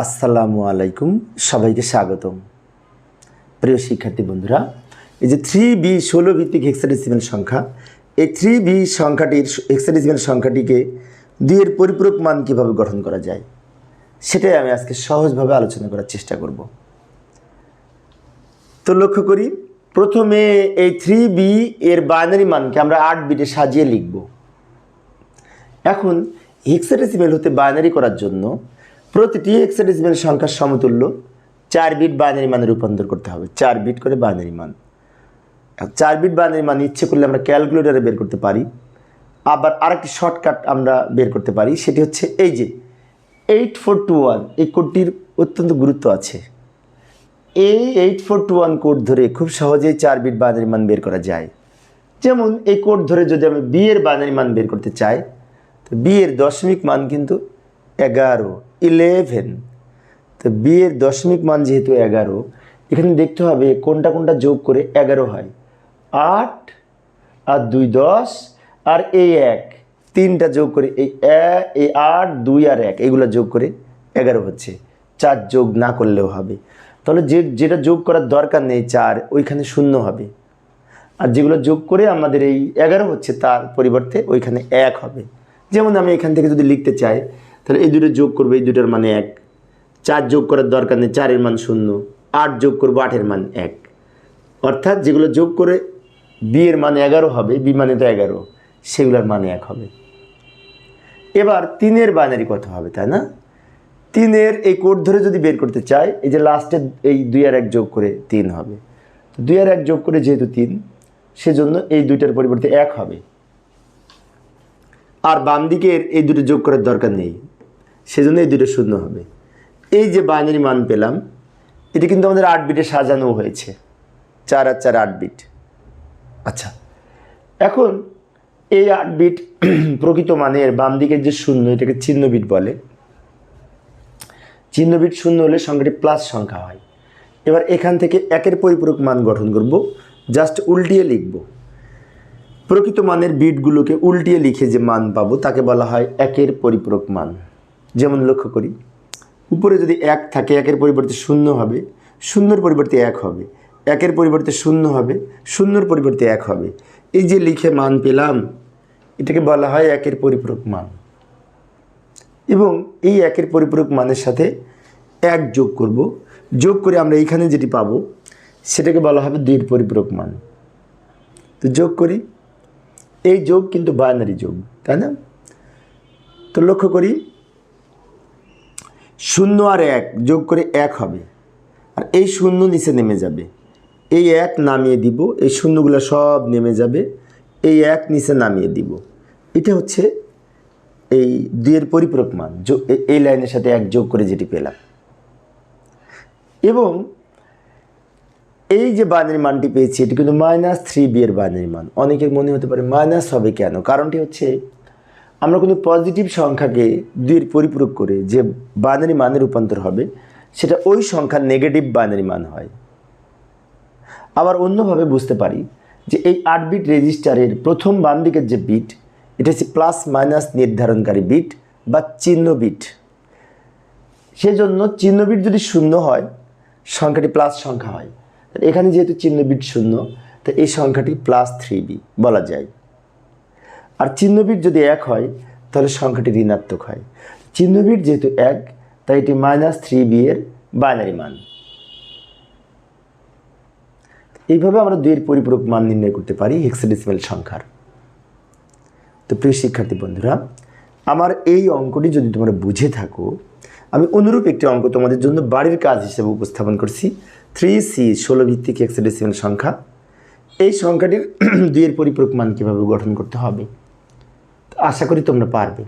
আসসালামু আলাইকুম, সবাইকে স্বাগতম। প্রিয় শিক্ষার্থী বন্ধুরা, এই যে থ্রি বি ষোলো ভিত্তিক হেক্সাডেসিমেল সংখ্যা, এই থ্রি বি সংখ্যাটির হেক্সাডেসিমেল সংখ্যাটিকে দুইয়ের পরিপূরক মান কীভাবে গঠন করা যায়, সেটাই আমি আজকে সহজভাবে আলোচনা করার চেষ্টা করব। তো লক্ষ্য করি, প্রথমে এই থ্রি বি এর বাইনারি মানকে আমরা আট বিটে সাজিয়ে লিখব। এখন হেক্সাডেসিমেল হতে বাইনারি করার জন্য প্রতিটি হেক্সাডেসিমেল সংখ্যার সমতুল্য চার বিট বাইনারি মানে রূপান্তর করতে হবে। চার বিট করে বাইনারি মান। চার বিট বাইনারি মান ইচ্ছে করলে আমরা ক্যালকুলেটারে বের করতে পারি। আবার আরেকটি শর্টকাট আমরা বের করতে পারি, সেটি হচ্ছে এই যে এইট ফোর টু ওয়ান এই কোডটির অত্যন্ত গুরুত্ব আছে। এই eight four two one code ধরে খুব সহজেই চার বিট বাইনারি মান বের করা যায়। যেমন এই কোড ধরে যদি আমি বি এর বাইনারি মান বের করতে চাই, তো বি এর দশমিক মান কিন্তু এগারো। ইলেভেন। তো বি এর দশমিক মান যেহেতু এগারো, এখানে দেখতে হবে কোনটা কোনটা যোগ করে এগারো হয়। আট আর দুই দশ আর এই এক। তিনটা যোগ করে এই এই আট, দুই আর এক, এগুলো যোগ করে এগারো হচ্ছে। চার যোগ না করলেও হবে। তাহলে যে, যেটা যোগ করার দরকার নেই চার, ওইখানে শূন্য হবে। আর যেগুলো যোগ করে আমাদের এই এগারো হচ্ছে, তার পরিবর্তে ওইখানে এক হবে। যেমন আমি এখান থেকে যদি লিখতে চাই তাহলে এই দুটো যোগ করব, এই দুটোর মানে এক। চার যোগ করার দরকার নেই, চারের মান শূন্য। আট যোগ করব, আটের মান এক। অর্থাৎ যেগুলো যোগ করে বিয়ের মান এগারো হবে, বি মানে তো এগারো, সেগুলোর মানে এক হবে। এবার তিনের বাইনারি কত হবে, তাই না? তিনের এই কোড ধরে যদি বের করতে চাই, এই যে লাস্টে এই দুই আর এক যোগ করে তিন হবে। তো দুই আর এক যোগ করে যেহেতু তিন, সেজন্য এই দুইটার পরিবর্তে এক হবে। আর বাম দিকের এই দুটো যোগ করার দরকার নেই সেজন্য এই দুটো শূন্য হবে। এই যে বাইনারি মান পেলাম, এটি কিন্তু আমাদের আট বিটে সাজানো হয়েছে। চার আর চার আট বিট আচ্ছা এখন এই আট বিট প্রকৃত মানের বাম দিকের যে শূন্য, এটাকে চিহ্ন বিট বলে। চিহ্ন বিট শূন্য হলে সংখ্যাটি প্লাস সংখ্যা হয়। এবার এখান থেকে একের পরিপূরক মান গঠন করব জাস্ট উল্টিয়ে লিখব। প্রকৃত মানের বিটগুলোকে উল্টিয়ে লিখে যে মান পাবো, তাকে বলা হয় একের পরিপূরক মান। যেমন লক্ষ্য করি, উপরে যদি এক থাকে, একের পরিবর্তে শূন্য হবে, শূন্যর পরিবর্তে এক হবে, একের পরিবর্তে শূন্য হবে, শূন্যর পরিবর্তে এক হবে। এই যে লিখে মান পেলাম, এটাকে বলা হয় একের পরিপূরক মান। এবং এই একের পরিপূরক মানের সাথে এক যোগ করব। যোগ করে আমরা এইখানে যেটি পাবো, সেটাকে বলা হবে দুইয়ের পরিপূরক মান। তো যোগ করি, এই যোগ কিন্তু বাইনারি যোগ, তাই না? তো লক্ষ্য করি শূন্য আর এক যোগ করে এক হবে। আর এই শূন্য নিচে নেমে যাবে। এই এক নামিয়ে দিব, এই শূন্যগুলো সব নেমে যাবে, এই এক নিচে নামিয়ে দিব। এটা হচ্ছে এই দুইয়ের পরিপূরক মান এই লাইনের সাথে এক যোগ করে যেটি পেলাম। এবং এই যে বাইনারি মানটি পেয়েছি, এটি কিন্তু মাইনাস থ্রি বি এর বাইনারি মান। অনেকের মনে হতে পারে মাইনাস হবে কেন? কারণটি হচ্ছে আমরা কোনো পজিটিভ সংখ্যাকে দুইয়ের পরিপূরক করে যে বাইনারি মানে রূপান্তর হবে, সেটা ওই সংখ্যার নেগেটিভ বাইনারি মান হয়। আবার অন্যভাবে বুঝতে পারি যে এই আট বিট রেজিস্টারের প্রথম বাম দিকের যে বিট এটা হচ্ছে প্লাস মাইনাস নির্ধারণকারী বিট বা চিহ্ন বিট সেজন্য চিহ্ন বিট যদি শূন্য হয়, সংখ্যাটি প্লাস সংখ্যা হয়। এখানে যেহেতু চিহ্ন বিট শূন্য তো এই সংখ্যাটি প্লাস থ্রি বি বলা যায়। আর চিহ্নবিট যদি এক হয়, তাহলে সংখ্যাটি ঋণাত্মক হয়। চিহ্নবিট যেহেতু এক, তাই এটি মাইনাস থ্রি বি এর বাইনারি মান। এইভাবে আমরা দুইয়ের পরিপূরক মান নির্ণয় করতে পারি হেক্সাডেসিমাল সংখ্যার। তো প্রিয় শিক্ষার্থী বন্ধুরা, আমার এই অঙ্কটি যদি তোমরা বুঝে থাকো, আমি অনুরূপ একটি অঙ্ক তোমাদের জন্য বাড়ির কাজ হিসেবে উপস্থাপন করছি থ্রি সি ষোলো ভিত্তিক হেক্সাডেসিমাল সংখ্যা। এই সংখ্যাটির দুইয়ের পরিপূরক মান কীভাবে গঠন করতে হবে? আশা করি তোমরা পারবে।